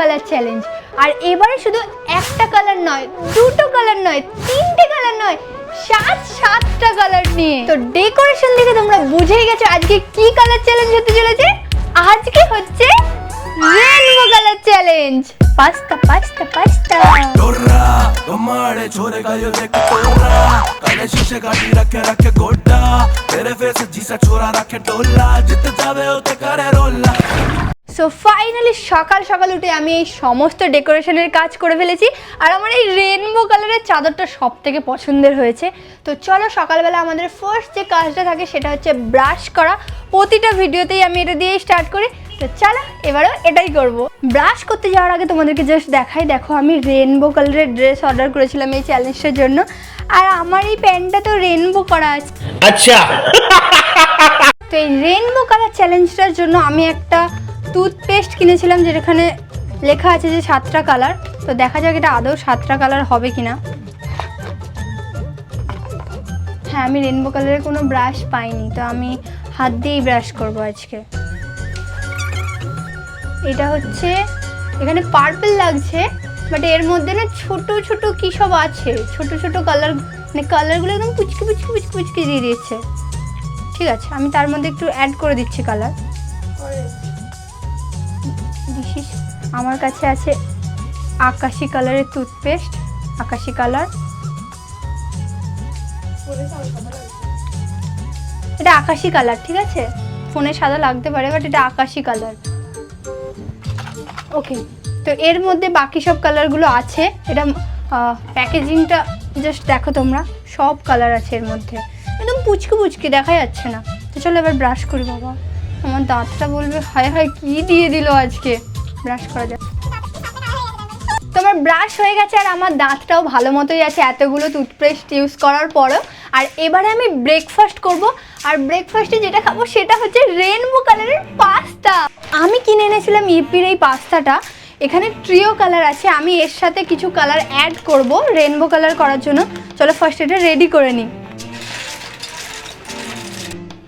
Colour challenge আর এবারে শুধু একটা কালার নয়, দুটো কালার নয়, তিনটে কালার নয়, সাত সাতটা কালার নিয়ে। তো ডেকোরেশন দেখে তোমরা বুঝেই গেছো আজকে কি কালার চ্যালেঞ্জ হতে চলেছে? আজকে হচ্ছে rainbow colour challenge pasta pasta pasta. ডোরা তোমারে ছোরে গায়ো দেখ তোরা কালে শিশে গাড়ি রাখে রাখে গোড্ডা। তেরে ফেসে জিসা ছোরা রাখে ডোলা জিতে যাবে ওতে করে রোলা সো ফাইনালি সকাল সকাল উঠে আমি এই সমস্ত ডেকোরেশনের কাজ করে ফেলেছি। আর আমার এই রেনবো কালারের চাদরটা সব থেকে পছন্দের হয়েছে। তো চলো সকালবেলা আমাদের ফার্স্ট যে কাজটা থাকে সেটা হচ্ছে ব্রাশ করা। প্রতিটা ভিডিওতেই আমি এটা দিয়েই স্টার্ট করি। তো চলো এবারও এটাই করব। ব্রাশ করতে যাওয়ার আগে তোমাদেরকে জাস্ট দেখাই। দেখো আমি রেনবো কালারের ড্রেস অর্ডার করেছিলাম এই চ্যালেঞ্জটার জন্য। আর আমার এই প্যান্টটা তো রেনবো করা আছে। আচ্ছা। তো এই রেনবো কালার চ্যালেঞ্জটার জন্য আমি একটা টুথপেস্ট কিনেছিলাম যেখানে লেখা আছে যে সাতটা কালার তো দেখা যাক এটা আদৌ সাতটা কালার হবে কিনা। হ্যাঁ আমি রেনবো কালারের কোনো ব্রাশ পাইনি, তো আমি হাত দিয়েই ব্রাশ করব আজকে। এটা হচ্ছে, এখানে পার্পল লাগছে বাট এর মধ্যে না ছোট ছোট কী সব আছে? ছোট ছোট কালার মানে কালারগুলো একদম পুচকি পুচকি পুচকি পুচকি দিয়ে দিয়েছে। ঠিক আছে, আমি তার মধ্যে একটু অ্যাড করে দিচ্ছি কালার আমার কাছে আছে আকাশি কালারের টুথপেস্ট, আকাশি কালার। এটা আকাশি কালার, ঠিক আছে? ফোনে সাদা লাগতে পারে বাট এটা আকাশি কালার। ওকে তো এর মধ্যে বাকি সব কালারগুলো আছে। এটা প্যাকেজিংটা জাস্ট দেখো তোমরা, সব কালার আছে এর মধ্যে। একদম পুচকি পুচকি, দেখা যাচ্ছে না। তো চলো এবার ব্রাশ করি, বাবা। আমার দাঁতটা বলবে, হায় হায়, কি দিয়ে দিল আজকে? ব্রাশ করা যাক। তোমার ব্রাশ হয়ে গেছে আর আমার দাঁতটাও ভালো মতোই আছে। এতগুলো টুথপেস্ট ইউজ করার পরও। আর এবারে আমি ব্রেকফাস্ট করব। আর ব্রেকফাস্টে যেটা খাব সেটা হচ্ছে রেনবো কালারের পাস্তা আমি কিনে এনেছিলাম ইপির এই পাস্তাটা এখানে ট্রিও কালার আছে। আমি এর সাথে কিছু কালার অ্যাড করব রেনবো কালার করার জন্য। চলো ফার্স্ট এটা রেডি করে নিই।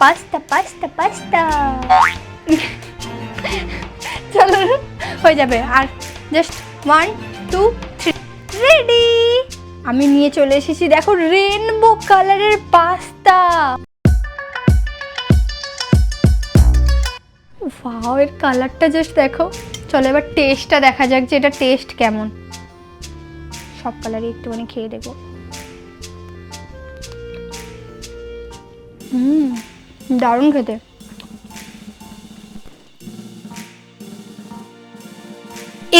পাস্তা পাস্তা পাস্তা হয়ে যাবে। আর just one two three ready আমি নিয়ে চলে এসেছি, দেখো রেনবো কালারের পাস্তা। এর কালারটা জাস্ট দেখো। চলো এবার টেস্টটা দেখা যাক যে এটা টেস্ট কেমন। সব কালারই একটুখানি খেয়ে দেখব হুম, দারুণ খেতে।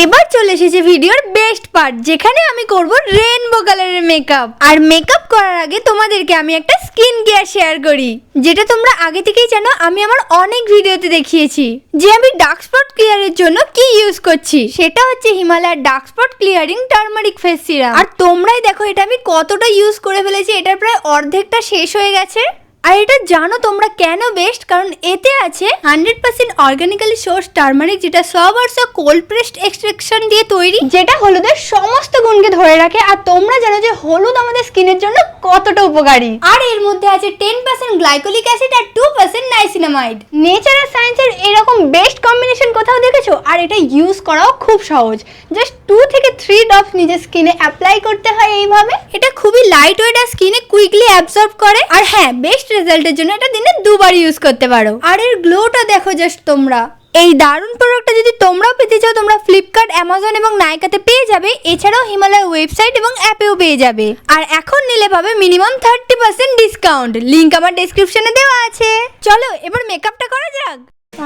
এবার চলে এসেছে ভিডিওর বেস্ট পার্ট, যেখানে আমি করব রেনবো কালারের মেকআপ আর মেকআপ করার আগে তোমাদেরকে আমি একটা স্কিন কেয়ার শেয়ার করি, যেটা তোমরা আগে থেকেই জানো, আমি আমার অনেক ভিডিওতে দেখিয়েছি। যে আমি ডার্ক স্পট ক্লিয়ারের জন্য কি ইউজ করছি, সেটা হচ্ছে হিমালয়ার dark spot clearing turmeric face serum আর তোমরাই দেখো এটা আমি কতটা ইউজ করে ফেলেছি, এটার প্রায় অর্ধেকটা শেষ হয়ে গেছে। আর এটা জানো তোমরা কেন বেস্ট কারণ এতে আছে hundred percent organically source turmeric যেটা সব অর্থ কোল্ড প্রেসড এক্সট্রাকশন দিয়ে তৈরি, যেটা হলুদের সমস্ত গুণকে ধরে রাখে। আর তোমরা জানো যে হলুদ আমাদের স্কিনের জন্য কতটা উপকারী। আর এর মধ্যে আছে টেন পার্সেন্ট গ্লাইকোলিক অ্যাসিড আর টু পার্সেন্ট নাইসিনামাইড নেচার আর সায়েন্সের এরকম বেস্ট কম্বিনেশন কোথাও দেখেছ? আর এটা ইউজ করাও খুব সহজ। জাস্ট টু থেকে থ্রি ড্রপস নিজের স্কিনে অ্যাপ্লাই করতে হয় এইভাবে। এটা খুবই লাইট ওয়েট আর স্কিনে কুইকলি অ্যাবজর্ব করে। আর হ্যাঁ বেস্ট রেজাল্টের জন্য এটা দিনে দুবার ইউজ করতে পারো। আর এর গ্লোটা দেখো জাস্ট তোমরা। এই দারুণ প্রোডাক্টটা যদি তোমরাও পেতে চাও, তোমরা ফ্লিপকার্ট অ্যামাজন এবং নাইকাতে পেয়ে যাবে। এছাড়াও হিমালয় ওয়েবসাইট এবং অ্যাপেও পেয়ে যাবে। আর এখন নিলে পাবে minimum thirty percent discount link আমার ডেসক্রিপশনে দেওয়া আছে। চলো, এবার মেকআপটা করা যাক।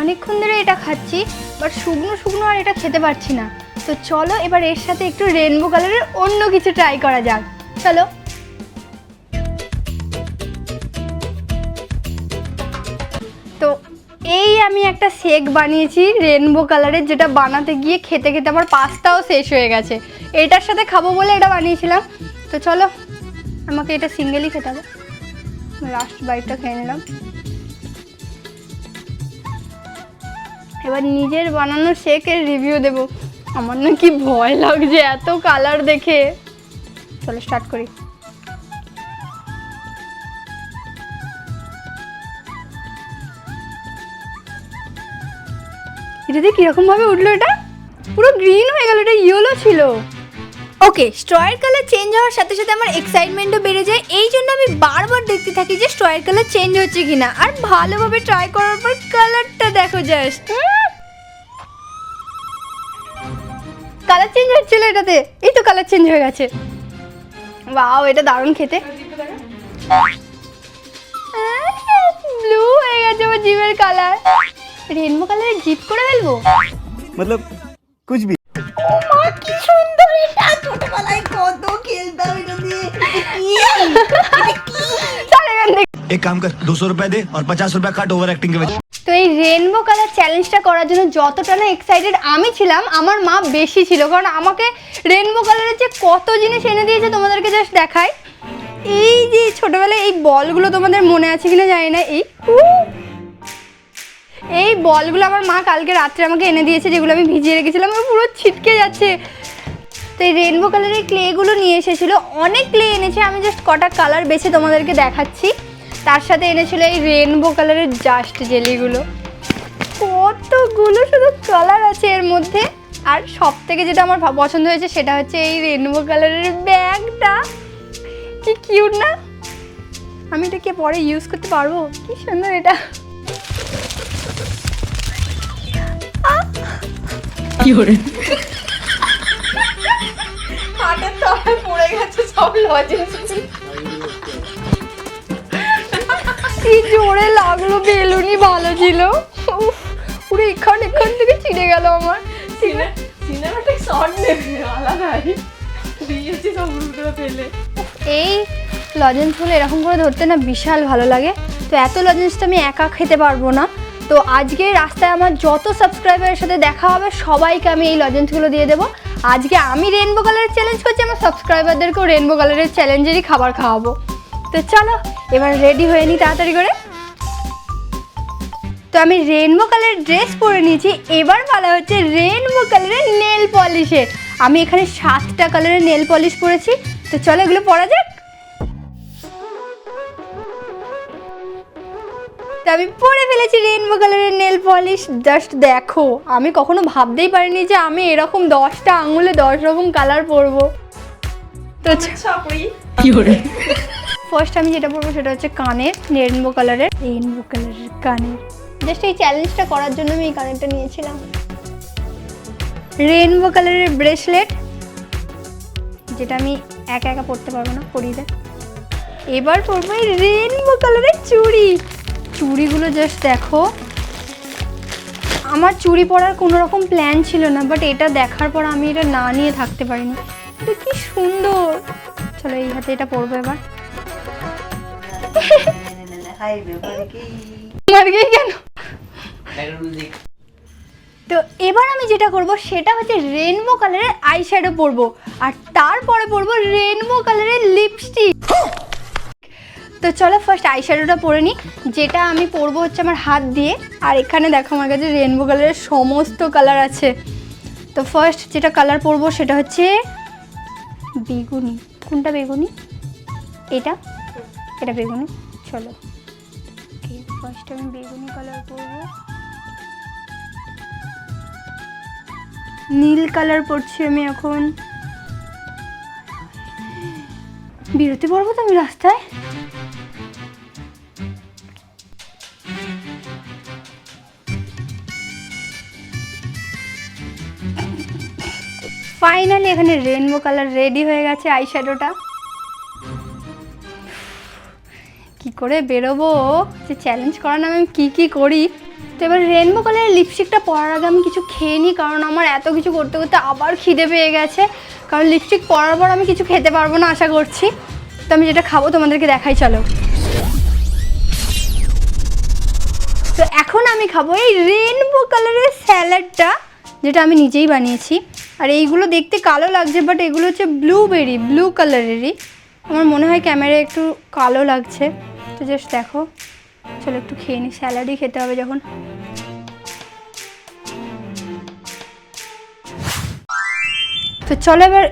অনেকক্ষণ ধরে এটা খাচ্ছি বাট শুকনো শুকনো আর এটা খেতে পারছি না। তো চলো এবার এর সাথে একটু রেনবো কালারের অন্য কিছু ট্রাই করা যাক। চলো। তো এই আমি একটা শেক বানিয়েছি রেনবো কালারের যেটা বানাতে গিয়ে খেতে খেতে আমার পাস্তাও শেষ হয়ে গেছে। এটার সাথে খাব বলে এটা বানিয়েছিলাম। তো চলো, আমাকে এটা সিঙ্গেলই খেতে হবে। লাস্ট বাইটটা খেয়ে নিলাম। এবার নিজের বানানো শেকের রিভিউ দেবো। আমার না কি ভয় লাগছে এত কালার দেখে। চলো স্টার্ট করি। এটা দিয়ে কীরকম ভাবে উঠল এটা? পুরো গ্রিন হয়ে গেল এটা ইয়েলো ছিল। ওকে স্ট্রয়ের কালার চেঞ্জ হওয়ার সাথে সাথে আমার এক্সাইটমেন্টও বেড়ে যায়। এই জন্য আমি বারবার দেখতে থাকি যে স্ট্রয়ের কালার চেঞ্জ হচ্ছে কিনা। আর ভালোভাবে ট্রাই করার পর কালারটা দেখো জাস্ট কালার চেঞ্জ হচ্ছিল এটাতে এই তো কালার চেঞ্জ হয়ে গেছে বাও এটা দারুণ খেতে ব্লু হয়ে গেছে আমার জিভের কালার রেনবো কালারের জিপ করে ফেলবো मतलब कुछ भी মা কি সুন্দর এটা ছোটবেলায় কত খেলতাম এটা দিয়ে চল এখান থেকে। एक काम कर दो सौ रुपए दे और पचास रुपए काट ओवर एक्टिंग के वजह তো এই রেনবো কালার চ্যালেঞ্জটা করার জন্য যতটা না এক্সাইটেড আমি ছিলাম, আমার মা বেশি ছিল। কারণ আমাকে রেনবো কালারের যে কত জিনিস এনে দিয়েছে তোমাদেরকে জাস্ট দেখাই। এই যে ছোটবেলায় এই বলগুলো তোমাদের মনে আছে কিনা জানি না। এই এই বলগুলো আমার মা কালকে রাত্রে আমাকে এনে দিয়েছে, যেগুলো আমি ভিজিয়ে রেখেছিলাম, আমার পুরো ছিটকে যাচ্ছে। তো এই রেনবো কালারের ক্লেগুলো নিয়ে এসেছিল। অনেক ক্লে এনেছে, আমি জাস্ট কটা কালার বেছে তোমাদেরকে দেখাচ্ছি। তার সাথে এনেছিল এই রেনবো কালারের জাস্ট জেলিগুলো কতগুলো শুধু কালার আছে এর মধ্যে। আর সব থেকে যেটা আমার পছন্দ হয়েছে সেটা হচ্ছে এই রেনবো কালারের ব্যাগটা। কি কিউট না? আমি এটাকে পরে ইউজ করতে পারব? কি সুন্দর এটা। হাটের তলায় পড়ে গেছে সব লজেন্স। কি জোরে লাগল বেলুনই ভালো ছিল। উফ, পুরো এখান এখান থেকে ছিঁড়ে গেল আমার। সিনেমাটিক শট নেবে আলাদাই দিয়েছি সব উল্টো ফেলে এই লজেন্সগুলো এরকম করে ধরতে না বিশাল ভালো লাগে। তো এত লজেন্স তো আমি একা খেতে পারব না। তো আজকে রাস্তায় আমার যত সাবস্ক্রাইবারের সাথে দেখা হবে সবাইকে আমি এই লজেন্সগুলো দিয়ে দেবো। আজকে আমি রেনবো কালারের চ্যালেঞ্জ করছি আমার সাবস্ক্রাইবারদেরকেও রেনবো কালারের চ্যালেঞ্জেরই খাবার খাওয়াবো। তো চলো এবার রেডি হয়ে নিই তাড়াতাড়ি করে। তো আমি রেনবো কালারের ড্রেস পরে নিয়েছি এবার বলা হচ্ছে রেনবো কালারের নেল পলিশের আমি এখানে সাতটা কালারের নেল পলিশ পরেছি তো চলো এগুলো পরা যাক। তো আমি পরে ফেলেছি রেনবো কালারের নেল পলিশ জাস্ট দেখো আমি কখনো ভাবতেই পারিনি যে আমি এরকম দশটা আঙুলে দশ রকম কালার পরবো। তো চাপড়ি ফার্স্ট আমি যেটা পরবো সেটা হচ্ছে কানের রেনবো কালারের রেনবো কালারের কানের। জাস্ট এই চ্যালেঞ্জটা করার জন্য আমি এই কানেরটা নিয়েছিলাম। রেনবো কালারের ব্রেসলেট যেটা আমি একা একা পরতে পারব না পরিয়ে দেয় এবার পরবো এই রেনবো কালারের চুড়ি। চুড়িগুলো জাস্ট দেখো। আমার চুড়ি পরার কোনো রকম প্ল্যান ছিল না বাট এটা দেখার পর আমি এটা না নিয়ে থাকতে পারিনি। এটা কি সুন্দর! চলো এই হাতে এটা পরবো এবার। কেন? তো এবার আমি যেটা করব সেটা হচ্ছে রেনবো কালারের আই শ্যাডো পরবো আর তারপরে পরবো রেনবো কালারের লিপস্টিক তো চলো ফার্স্ট আই শ্যাডোটা পরে নিই যেটা আমি পরবো হচ্ছে আমার হাত দিয়ে আর এখানে দেখো আমার কাছে রেনবো কালারের সমস্ত কালার আছে। তো ফার্স্ট যেটা কালার পরবো সেটা হচ্ছে বেগুনি। কোনটা বেগুনি? এটা। এটা বেগুনি, চলো। ফার্স্ট আমি বেগুনি কালার পরবো। নীল কালার পরছি আমি এখন। বেরোতে পারব তো আমি রাস্তায়? ফাইনালি এখানে রেনবো কালার রেডি হয়ে গেছে আই করে বেরোবো। যে চ্যালেঞ্জ করার নামে আমি কী কী করি? তো এবার রেনবো কালারের লিপস্টিকটা পরার আগে আমি কিছু খেয়ে নিই কারণ আমার এত কিছু করতে করতে আবার খিদে পেয়ে গেছে। কারণ লিপস্টিক পরার পর আমি কিছু খেতে পারব না আশা করছি। তো আমি যেটা খাব তোমাদেরকে দেখাই, চলো। তো এখন আমি খাব এই রেনবো কালারের স্যালাডটা যেটা আমি নিজেই বানিয়েছি। আর এইগুলো দেখতে কালো লাগছে বাট এগুলো হচ্ছে ব্লুবেরি ব্লু কালারেরই আমার মনে হয় ক্যামেরায় একটু কালো লাগছে। তো জাস্ট দেখো, চলো একটু খেয়ে নিই স্যালাডই খেতে হবে যখন। তো চলো এবার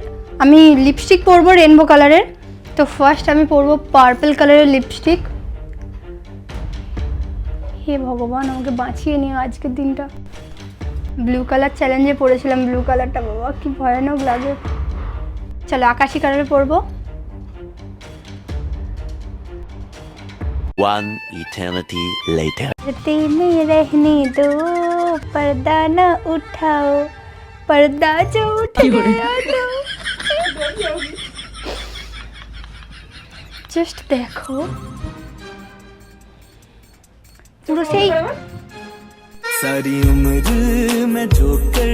আমি লিপস্টিক পরবো রেনবো কালারের তো ফার্স্ট আমি পরবো পার্পল কালারের লিপস্টিক হে ভগবান, আমাকে বাঁচিয়ে নিও আজকের দিনটা। ব্লু কালার চ্যালেঞ্জে পড়েছিলাম ব্লু কালারটা বাবা, কি ভয়ানক লাগে। চলো আকাশি কালারে পরবো। One eternity later. दिन रहने दो पर्दा न उठाओ पर्दा जो उठ गया तो জাস্ট দেখো পুরো সেই सारी उम्र मैं जो कर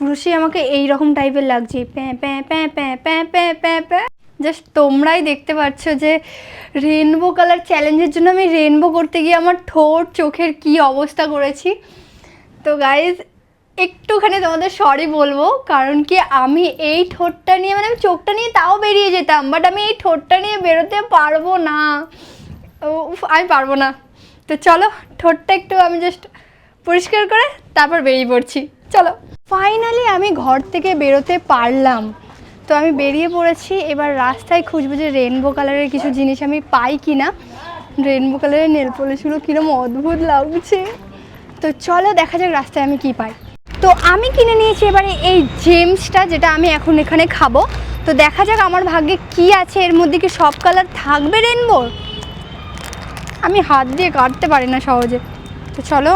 পুরো সেই আমাকে এই রকম টাইপের লাগছে প্যাঁ প্যাঁ প্যাঁ প্যাঁ প্যাঁ প্যাঁ প্যাঁ প্যাঁ জাস্ট তোমরাই দেখতে পাচ্ছ যে রেনবো কালার চ্যালেঞ্জের জন্য আমি রেনবো করতে গিয়ে আমার ঠোঁট, চোখের কি অবস্থা করেছি। তো গাইজ একটুখানি তোমাদের সরি বলব, কারণ কি আমি এই ঠোঁটটা নিয়ে মানে আমি চোখটা নিয়ে তাও বেরিয়ে যেতাম বাট আমি এই ঠোঁটটা নিয়ে বেরোতে পারব না। আমি পারব না। তো চলো, ঠোঁটটা একটু আমি জাস্ট পরিষ্কার করে তারপর বেরিয়ে পড়ছি। চলো। ফাইনালি আমি ঘর থেকে বেরোতে পারলাম। তো আমি বেরিয়ে পড়েছি। এবার রাস্তায় খুঁজবো যে রেনবো কালারের কিছু জিনিস আমি পাই কি না রেনবো কালারের নেল পলিশগুলো কিরম অদ্ভুত লাগছে। তো চলো দেখা যাক রাস্তায় আমি কি পাই। তো আমি কিনে নিয়েছি এবারে এই জেমসটা যেটা আমি এখন এখানে খাব। তো দেখা যাক আমার ভাগ্যে কি আছে, এর মধ্যে কি সব কালার থাকবে রেনবোর আমি হাত দিয়ে কাটতে পারি না সহজে। তো চলো।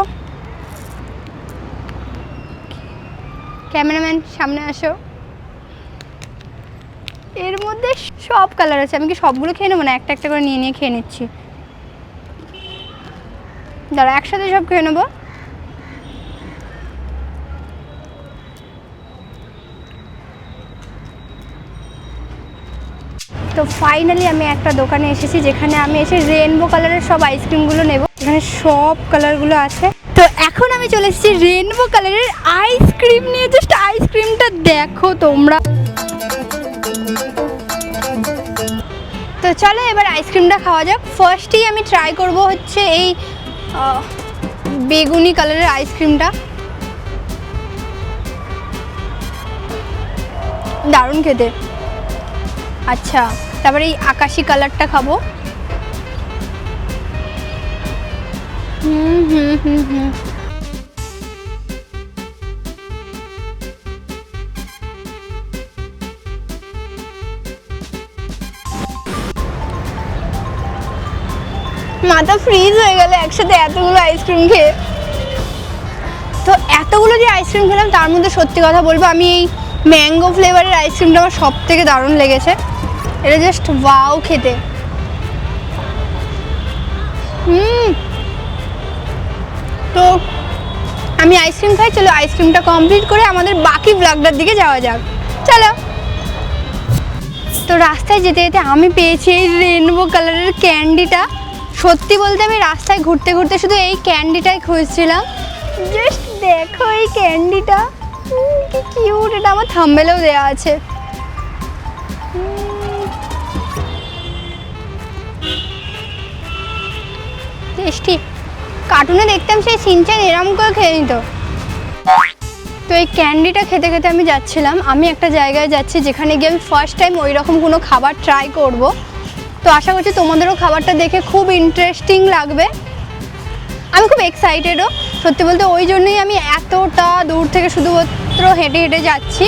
ক্যামেরাম্যান সামনে আসো। এর মধ্যে সব কালার আছে। আমি কি সবগুলো খেয়ে নেব? না, একটা একটা করে নিয়ে নিয়ে খেয়ে নিচ্ছি। দাঁড়া, একসাথে সব খেয়ে নেব। তো ফাইনালি আমি একটা দোকানে এসেছি, যেখানে আমি এসে রেনবো কালারের সব আইসক্রিমগুলো নেব। এখানে সব কালারগুলো আছে। তো এখন আমি চলে এসেছি রেনবো কালারের আইসক্রিম নিয়ে। জাস্ট আইসক্রিমটা দেখো তোমরা। তো চলো এবার আইসক্রিমটা খাওয়া যাক। ফার্স্টেই আমি ট্রাই করব হচ্ছে এই বেগুনি কালারের আইসক্রিমটা। দারুণ খেতে। আচ্ছা তারপরে এই আকাশি কালারটা খাব। হুম হুম হুম হুম। মাথা ফ্রিজ হয়ে গেল একসাথে এতগুলো আইসক্রিম খেয়ে। তো এতগুলো যে আইসক্রিম খেলাম, তার মধ্যে সত্যি কথা বলব, আমি এই ম্যাঙ্গো ফ্লেভারের আইসক্রিমটা আমার সব থেকে দারুণ লেগেছে। এটা জাস্ট ওয়াও খেতে। হুম। তো আমি আইসক্রিম খাই, চলো আইসক্রিমটা কমপ্লিট করে আমাদের বাকি ব্লগটার দিকে যাওয়া যাক। চলো। তো রাস্তায় যেতে যেতে আমি পেয়েছি এই রেনবো কালারের ক্যান্ডিটা সত্যি বলতে আমি রাস্তায় ঘুরতে ঘুরতে শুধু এই ক্যান্ডিটাই খুঁজছিলাম। জাস্ট দেখো এই ক্যান্ডিটা। কি কিউট, এটা আমার থাম্বেলেও দেওয়া আছে। টেস্টি। কার্টুনে দেখতাম সেই সিনচান এরম করে খেয়ে নিত। তো এই ক্যান্ডিটা খেতে খেতে আমি যাচ্ছিলাম। আমি একটা জায়গায় যাচ্ছি যেখানে গিয়ে আমি ফার্স্ট টাইম ওই রকম কোনো খাবার ট্রাই করব। তো আশা করছি তোমাদেরও খাবারটা দেখে খুব ইন্টারেস্টিং লাগবে। আমি খুব এক্সাইটেডও সত্যি বলতে ওই জন্যই আমি এতটা দূর থেকে শুধুমাত্র হেঁটে হেঁটে যাচ্ছি।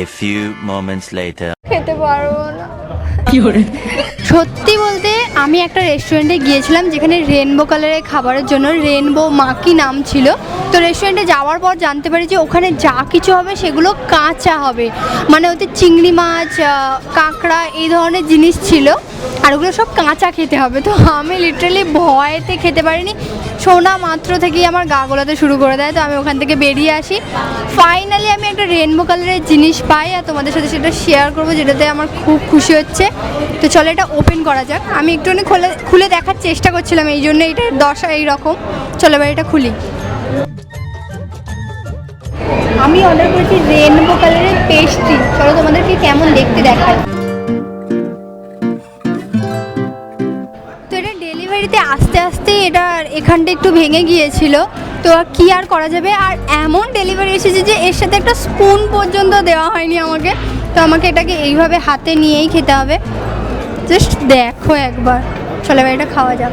A few moments later. খেতে পারব না। সত্যি বলতে আমি একটা রেস্টুরেন্টে গিয়েছিলাম যেখানে রেনবো কালারের খাবারের জন্য রেনবো মাকি নাম ছিল। তো রেস্টুরেন্টে যাওয়ার পর জানতে পারি যে ওখানে যা কিছু হবে সেগুলো কাঁচা হবে। মানে ওতে চিংড়ি মাছ কাঁকড়া এই ধরনের জিনিস ছিল। আর ওগুলো সব কাঁচা খেতে হবে। তো আমি লিটারালি ভয়েতে খেতে পারিনি। শোনা মাত্র থেকেই আমার গা গোলাতে শুরু করে দেয়। তো আমি ওখান থেকে বেরিয়ে আসি। ফাইনালি আমি একটা রেনবো কালারের জিনিস পাই আর তোমাদের সাথে সেটা শেয়ার করব, যেটাতে আমার খুব খুশি হচ্ছে। তো চলো এটা ওপেন করা যাক। আমি একটুখানি খুলে খুলে দেখার চেষ্টা করছিলাম, এই জন্য এইটার দশা এইরকম। চলো এবার এটা খুলি। আমি অর্ডার করেছি রেনবো কালারের পেস্ট্রি চলো তোমাদেরকে কেমন দেখতে দেখাই। এটা এখানটা একটু ভেঙে গিয়েছিল। তো আর কি আর করা যাবে? আর এমন ডেলিভারি এসেছে যে এর সাথে একটা স্পুন পর্যন্ত দেওয়া হয়নি আমাকে। তো আমাকে এটাকে এইভাবে হাতে নিয়েই খেতে হবে। জাস্ট দেখো একবার। চলে এবার এটা খাওয়া যাক।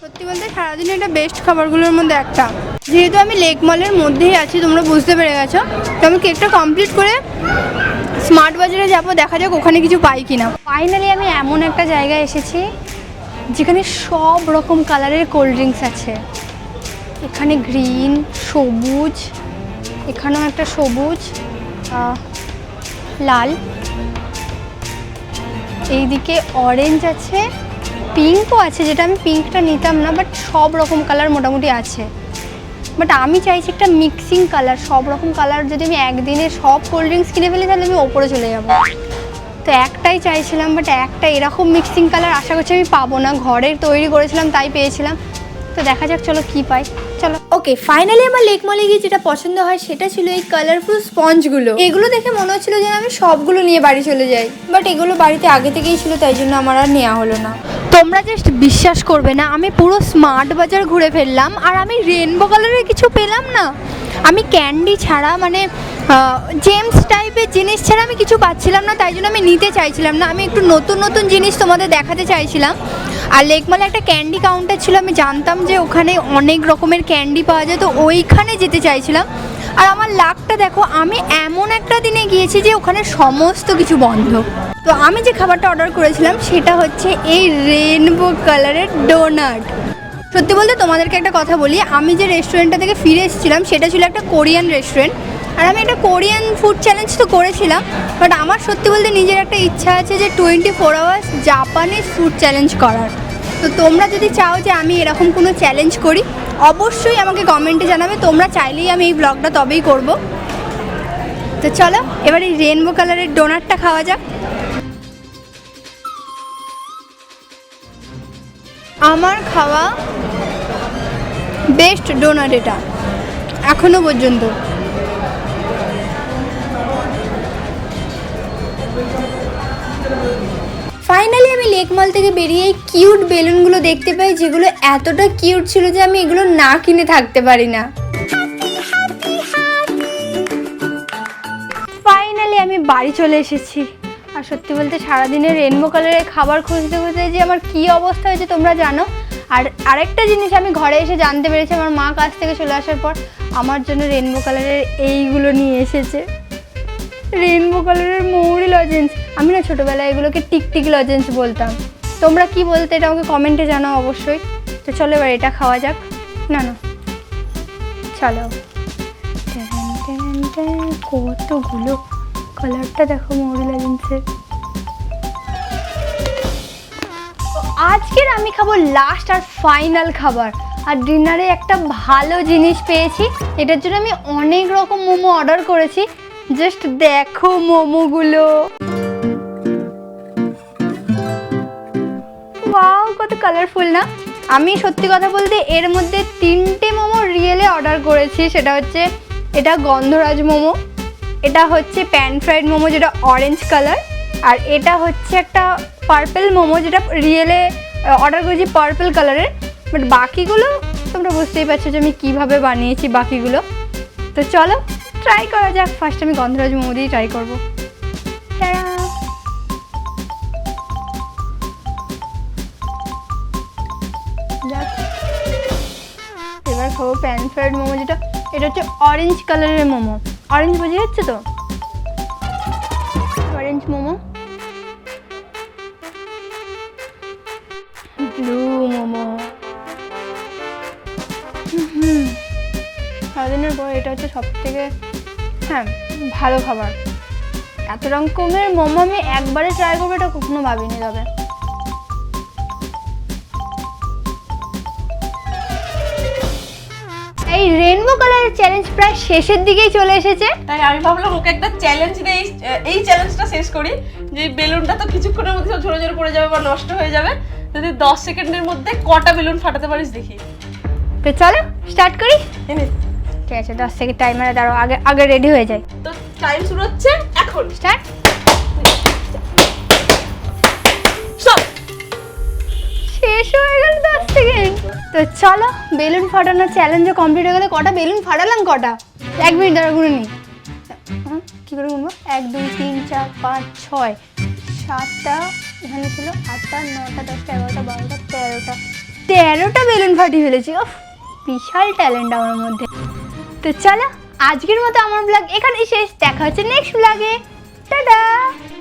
সত্যি বলতে সারাদিন এটা বেস্ট খাবারগুলোর মধ্যে একটা। যেহেতু আমি লেক মলের মধ্যেই আছি, তোমরা বুঝতে পেরে গেছো। তো আমি কেকটা কমপ্লিট করে স্মার্ট বাজারে যাব, দেখা যাক ওখানে কিছু পাই কিনা। ফাইনালি আমি এমন একটা জায়গায় এসেছি, যেখানে সব রকম কালারের কোল্ড ড্রিঙ্কস আছে। এখানে গ্রিন সবুজ, এখানেও একটা সবুজ লাল। এইদিকে অরেঞ্জ আছে পিঙ্কও আছে, যেটা আমি পিঙ্কটা নিতাম না বাট সব রকম কালার মোটামুটি আছে। বাট আমি চাইছি একটা মিক্সিং কালার সব রকম কালার যদি আমি একদিনে সব কোল্ড ড্রিঙ্কস কিনে ফেলি, তাহলে আমি ওপরে চলে যাব। তো একটাই চাইছিলাম বাট একটা এরকম মিক্সিং কালার আশা করছি আমি পাবো না। ঘরের তৈরি করেছিলাম, তাই পেয়েছিলাম। তো দেখা যাক চলো কি পাই। চলো। ওকে ফাইনালি আমার লেক মলে গিয়ে যেটা পছন্দ হয় সেটা ছিল এই কালারফুল স্পঞ্জগুলো এগুলো দেখে মনে হচ্ছিল যে আমি সবগুলো নিয়ে বাড়ি চলে যাই। বাট এগুলো বাড়িতে আগে থেকেই ছিল তাই জন্য আমার আর নেওয়া হলো না। তোমরা জাস্ট বিশ্বাস করবে না আমি পুরো স্মার্ট বাজার ঘুরে ফেললাম আর আমি রেনবো কালারের কিছু পেলাম না। আমি ক্যান্ডি ছাড়া মানে জেমস টাইপের জিনিস ছাড়া আমি কিছু পাচ্ছিলাম না, তাই জন্য আমি নিতে চাইছিলাম না। আমি একটু নতুন নতুন জিনিস তোমাদের দেখাতে চাইছিলাম। আর লেকমালে একটা ক্যান্ডি কাউন্টার ছিল, আমি জানতাম যে ওখানে অনেক রকমের ক্যান্ডি পাওয়া যায়, তো ওইখানে যেতে চাইছিলাম। আর আমার লাকটা দেখো, আমি এমন একটা দিনে গিয়েছি যে ওখানে সমস্ত কিছু বন্ধ। তো আমি যে খাবারটা অর্ডার করেছিলাম, সেটা হচ্ছে এই রেনবো কালারের ডোনাট সত্যি বলতে তোমাদেরকে একটা কথা বলি, আমি যে রেস্টুরেন্টটা থেকে ফিরে এসেছিলাম, সেটা ছিল একটা কোরিয়ান রেস্টুরেন্ট আর আমি একটা কোরিয়ান ফুড চ্যালেঞ্জ তো করেছিলাম বাট আমার সত্যি বলতে নিজের একটা ইচ্ছা আছে যে twenty four hours Japanese food challenge করার। তো তোমরা যদি চাও যে আমি এরকম কোনো চ্যালেঞ্জ করি, অবশ্যই আমাকে কমেন্টে জানাবে, তোমরা চাইলেই আমি এই ব্লগটা তবেই করব। তো চলো, এবার এই রেনবো কালারের ডোনাটটা খাওয়া যাক। আমার খাওয়া বেস্ট ডোনাট এটা, এখনও পর্যন্ত। ফাইনালি আমি লেক মল থেকে বেরিয়ে এই কিউট বেলুনগুলো দেখতে পাই, যেগুলো এতটা কিউট ছিল যে আমি এগুলো না কিনে থাকতে পারি না। ফাইনালি আমি বাড়ি চলে এসেছি। আর সত্যি বলতে সারাদিনের রেনবো কালারের খাবার খুঁজতে খুঁজতে যে আমার কী অবস্থা হয়েছে তোমরা জানো? আর আরেকটা জিনিস আমি ঘরে এসে জানতে পেরেছি, আমার মা কাছ থেকে চলে আসার পর আমার জন্য রেনবো কালারের এইগুলো নিয়ে এসেছে। রেনবো কালারের মৌরি লজেন্স আমি না ছোটোবেলায় এগুলোকে টিকটিক লজেন্স বলতাম। তোমরা কি বলতে এটা আমাকে কমেন্টে জানাও অবশ্যই। তো চলো এবার এটা খাওয়া যাক। না না। চলো কতগুলো কালারটা দেখো মৌরি লজেন্সের আজকের আমি খাব লাস্ট আর ফাইনাল খাবার। আর ডিনারে একটা ভালো জিনিস পেয়েছি। এটার জন্য আমি অনেক রকম মোমো অর্ডার করেছি। জাস্ট দেখো মোমোগুলো। ওয়াও কত কালারফুল না? আমি সত্যি কথা বলতে এর মধ্যে তিনটে মোমো রিয়েলে অর্ডার করেছি। সেটা হচ্ছে, এটা গন্ধরাজ মোমো, এটা হচ্ছে প্যান ফ্রাইড মোমো যেটা অরেঞ্জ কালার আর এটা হচ্ছে একটা পার্পল মোমো যেটা রিয়েলে অর্ডার করেছি পার্পল কালারের বাট বাকিগুলো তোমরা বুঝতেই পারছ যে আমি কীভাবে বানিয়েছি বাকিগুলো। তো চলো ট্রাই করা যাক। ফার্স্ট আমি গন্ধরাজ মোমো দিয়েই ট্রাই করব। এবার খাব প্যান ফ্রাইড মোমো যেটা, এটা হচ্ছে অরেঞ্জ কালারের মোমো। অরেঞ্জ বুঝে যাচ্ছে তো? অরেঞ্জ মোমো। ব্লু মোমো। হুম সারাদিনের পর এটা হচ্ছে সব থেকে হ্যাঁ ভালো খাবার। এত রকমের মোমো আমি একবারে ট্রাই করব এটা কখনো ভাবিনি তবে। এই রেনবো কালারের চ্যালেঞ্জ প্রায় শেষের দিকেই চলে এসেছে। তাই আমি ভাবলাম ওকে একটা চ্যালেঞ্জ দিয়ে এই- চ্যালেঞ্জটা শেষ করি যে বেলুনটা তো কিছুক্ষণের মধ্যে ঝরে ঝরে পড়ে যাবে বা নষ্ট হয়ে যাবে। যদি দশ সেকেন্ডের মধ্যে কটা বেলুন ফাটাতে পারিস দেখি। তো চলো স্টার্ট করি। এনে। ঠিক আছে দশ সেকেন্ড টাইমারে দাঁড়ো আগে আগে রেডি হয়ে যায় তো টাইম শুরু হচ্ছে এখন। স্টার্ট শেষ হয়ে গেল দশ সেকেন্ড তো চলো বেলুন ফাটানোর চ্যালেঞ্জও কমপ্লিট হয়ে গেলে। কটা বেলুন ফাটালাম কটা? এক মিনিট দাঁড়া গুনে নি। হ্যাঁ, কী করে গুনবো? এক দুই তিন চার পাঁচ ছয় সাতটা এখানে ছিল আটটা নটা দশটা এগারোটা বারোটা তেরোটা। তেরোটা বেলুন ফাটিয়ে ফেলেছি ও বিশাল ট্যালেন্ট আমার মধ্যে। তো চলো আজকের মতো আমার ব্লগ এখানেই শেষ। দেখা হচ্ছে নেক্সট ব্লগে টাটা